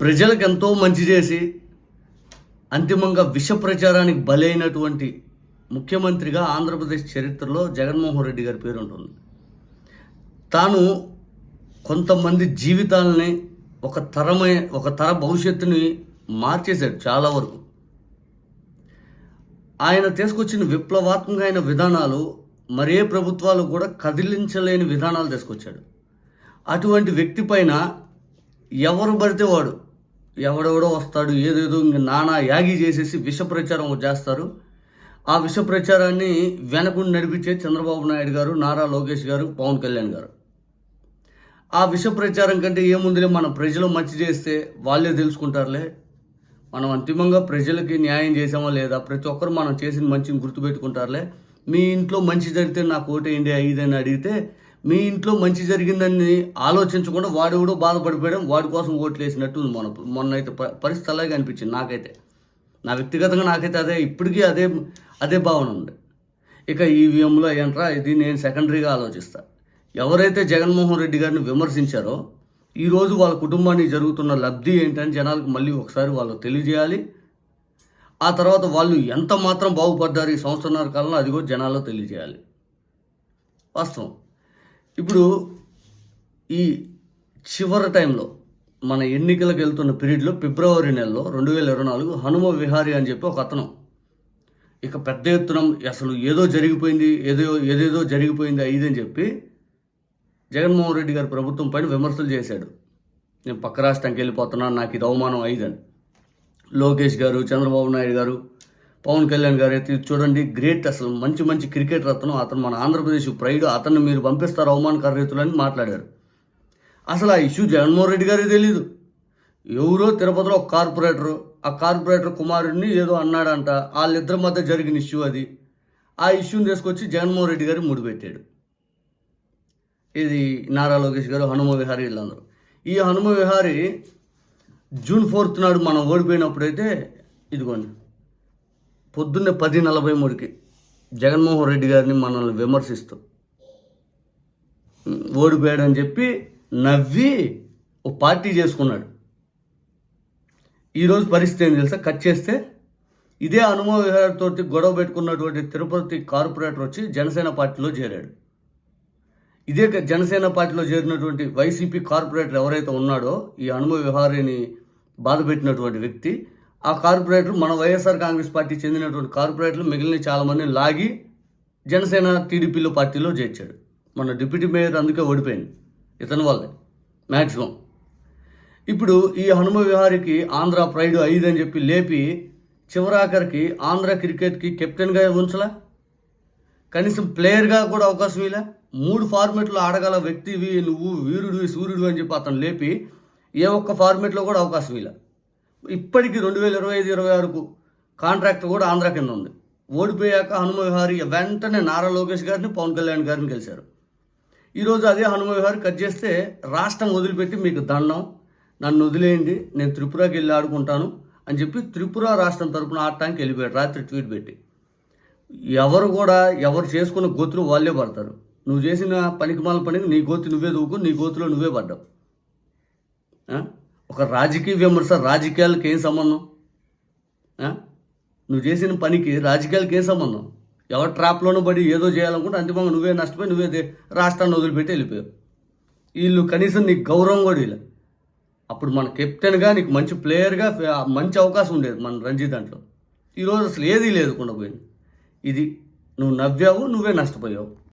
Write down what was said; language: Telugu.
ప్రజలకు ఎంతో మంచి చేసి అంతిమంగా విష ప్రచారానికి బలైనటువంటి ముఖ్యమంత్రిగా ఆంధ్రప్రదేశ్ చరిత్రలో జగన్మోహన్ రెడ్డి గారి పేరు ఉంటుంది తాను కొంతమంది జీవితాలని ఒక తరమే ఒక తర భవిష్యత్తుని మార్చేశాడు చాలా వరకు. ఆయన తీసుకొచ్చిన విప్లవాత్మకమైన విధానాలు మరే ప్రభుత్వాలు కూడా కదిలించలేని విధానాలు తీసుకొచ్చాడు. అటువంటి వ్యక్తి పైన ఎవరు పడితే వాడు ఎవడెవడో వస్తాడు ఏదేదో ఇంక నానా యాగి చేసేసి విష ప్రచారం చేస్తారు. ఆ విష ప్రచారాన్ని వెనకుండి నడిపించే చంద్రబాబు నాయుడు గారు నారా లోకేష్ గారు పవన్ కళ్యాణ్ గారు. ఆ విష ప్రచారం కంటే ఏముందిలే మన ప్రజలు మంచి చేస్తే వాళ్ళే తెలుసుకుంటారులే. మనం అంతిమంగా ప్రజలకి న్యాయం చేసామా లేదా? ప్రతి ఒక్కరు మనం చేసిన మంచిని గుర్తుపెట్టుకుంటారులే. మీ ఇంట్లో మంచి జరిగితే నాకు ఓటేయండి ఐదని అడిగితే మీ ఇంట్లో మంచి జరిగిందని ఆలోచించకుండా వాడు కూడా బాధపడిపోయడం వాడి కోసం ఓట్లు వేసినట్టు ఉంది మొన్న మొన్న అయితే ప- పరిస్థితి అలాగే అనిపించింది నాకైతే. నా వ్యక్తిగతంగా నాకైతే అదే ఇప్పటికీ అదే అదే భావన ఉంది. ఇక ఈవీఎంలో ఏంట్రా ఇది నేను సెకండరీగా ఆలోచిస్తా. ఎవరైతే జగన్మోహన్ రెడ్డి గారిని విమర్శించారో ఈరోజు వాళ్ళ కుటుంబానికి జరుగుతున్న లబ్ధి ఏంటని జనాలకు మళ్ళీ ఒకసారి వాళ్ళు తెలియజేయాలి. ఆ తర్వాత వాళ్ళు ఎంత మాత్రం బాగుపడ్డారు ఈ సంవత్సరాల కాలంలో అది కూడా జనాల్లో తెలియజేయాలి. వాస్తవం. ఇప్పుడు ఈ చివరి టైంలో మన ఎన్నికలకు వెళ్తున్న పీరియడ్లో ఫిబ్రవరి నెలలో రెండు వేల ఇరవై నాలుగు హనుమ విహారీ అని చెప్పి ఒక అతను. ఇక పెద్ద ఎత్తున అసలు ఏదో జరిగిపోయింది ఏదో ఏదేదో జరిగిపోయింది అని చెప్పి జగన్మోహన్ రెడ్డి గారి ప్రభుత్వం పైన విమర్శలు చేశాడు. నేను పక్క రాష్ట్రానికి వెళ్ళిపోతున్నాను నాకు ఇది అవమానం అయిదని లోకేష్ గారు చంద్రబాబు నాయుడు గారు పవన్ కళ్యాణ్ గారు అయితే చూడండి గ్రేట్ అసలు మంచి మంచి క్రికెట్ రత్నం అతను మన ఆంధ్రప్రదేశ్ ప్రైడ్ అతన్ని మీరు పంపిస్తారు అవమానకర రీతులని మాట్లాడారు. అసలు ఆ ఇష్యూ జగన్మోహన్ రెడ్డి గారే తెలీదు. ఎవరో తిరుపతిలో ఒక కార్పొరేటర్ ఆ కార్పొరేటర్ కుమారుడిని ఏదో అన్నాడంట. వాళ్ళిద్దరి మధ్య జరిగిన ఇష్యూ అది. ఆ ఇష్యూని తీసుకొచ్చి జగన్మోహన్ రెడ్డి గారు ముడిపెట్టాడు. ఇది నారా లోకేష్ గారు హనుమ విహారీ వీళ్ళందరూ. ఈ హనుమ విహారీ జూన్ ఫోర్త్ నాడు మనం ఓడిపోయినప్పుడైతే ఇదిగోండి. పొద్దున్నే పది నలభై మూడుకి జగన్మోహన్ రెడ్డి గారిని మనల్ని విమర్శిస్తూ ఓడిపోయాడని చెప్పి నవ్వి ఓ పార్టీ చేసుకున్నాడు. ఈరోజు పరిస్థితి ఏం తెలుసా? కట్ చేస్తే ఇదే అనుభవ విహారతో గొడవ పెట్టుకున్నటువంటి తిరుపతి కార్పొరేటర్ వచ్చి జనసేన పార్టీలో చేరాడు. ఇదే జనసేన పార్టీలో చేరినటువంటి వైసీపీ కార్పొరేటర్ ఎవరైతే ఉన్నాడో ఈ అనుభవ విహారీని బాధపెట్టినటువంటి వ్యక్తి ఆ కార్పొరేటర్ మన వైఎస్ఆర్ కాంగ్రెస్ పార్టీ చెందినటువంటి కార్పొరేటర్లు మిగిలిన చాలామందిని లాగి జనసేన టీడీపీలో పార్టీలో చేర్చాడు. మన డిప్యూటీ మేయర్ అందుకే ఓడిపోయింది. ఇతని వల్లే. మ్యాక్సిమం ఇప్పుడు ఈ హనుమ విహారికి ఆంధ్ర ప్రైడ్ ఐదు అని చెప్పి లేపి చివరాఖరికి ఆంధ్ర క్రికెట్కి కెప్టెన్గా ఉంచలా? కనీసం ప్లేయర్గా కూడా అవకాశం ఇలా మూడు ఫార్మేట్లో ఆడగల వ్యక్తివి నువ్వు వీరుడివి సూర్యుడు అని చెప్పి అతను లేపి ఏ ఒక్క ఫార్మెట్లో కూడా అవకాశం ఇలా ఇప్పటికీ రెండు వేల ఇరవై ఐదు ఇరవై ఆరుకు కాంట్రాక్ట్ కూడా ఆంధ్ర కింద ఉంది. ఓడిపోయాక హనుమ వెంటనే నారా లోకేష్ గారిని పవన్ కళ్యాణ్ గారిని గెలిచారు. ఈరోజు అదే హనుమ కట్ చేస్తే రాష్ట్రం వదిలిపెట్టి మీకు దండం నన్ను వదిలేయండి నేను త్రిపురకి వెళ్ళి ఆడుకుంటాను అని చెప్పి త్రిపుర రాష్ట్రం తరపున ఆడటానికి వెళ్ళిపోయాడు. రాత్రి ట్వీట్ పెట్టి. ఎవరు కూడా ఎవరు చేసుకున్న గోతులు వాళ్ళే పడతారు. నువ్వు చేసిన పనికిమాల పనికి నీ గోతి నువ్వే దూకు నీ గోతులో నువ్వే పడ్డావు. ఒక రాజకీయ విమర్శ రాజకీయాలకు ఏం సంబంధం? నువ్వు చేసిన పనికి రాజకీయాలకు ఏం సంబంధం? ఎవరి ట్రాప్లోనూ పడి ఏదో చేయాలనుకుంటే అంతిమంగా నువ్వే నష్టపోయి నువ్వే రాష్ట్రాన్ని వదిలిపెట్టి వెళ్ళిపోయావు. వీళ్ళు కనీసం నీకు గౌరవం కూడా ఇలా అప్పుడు మన కెప్టెన్గా నీకు మంచి ప్లేయర్గా మంచి అవకాశం ఉండేది మన రంజీ దాంట్లో. ఈరోజు అసలు ఏదీ లేదు పోయింది ఇది నువ్వు నవ్వావు నువ్వే నష్టపోయావు.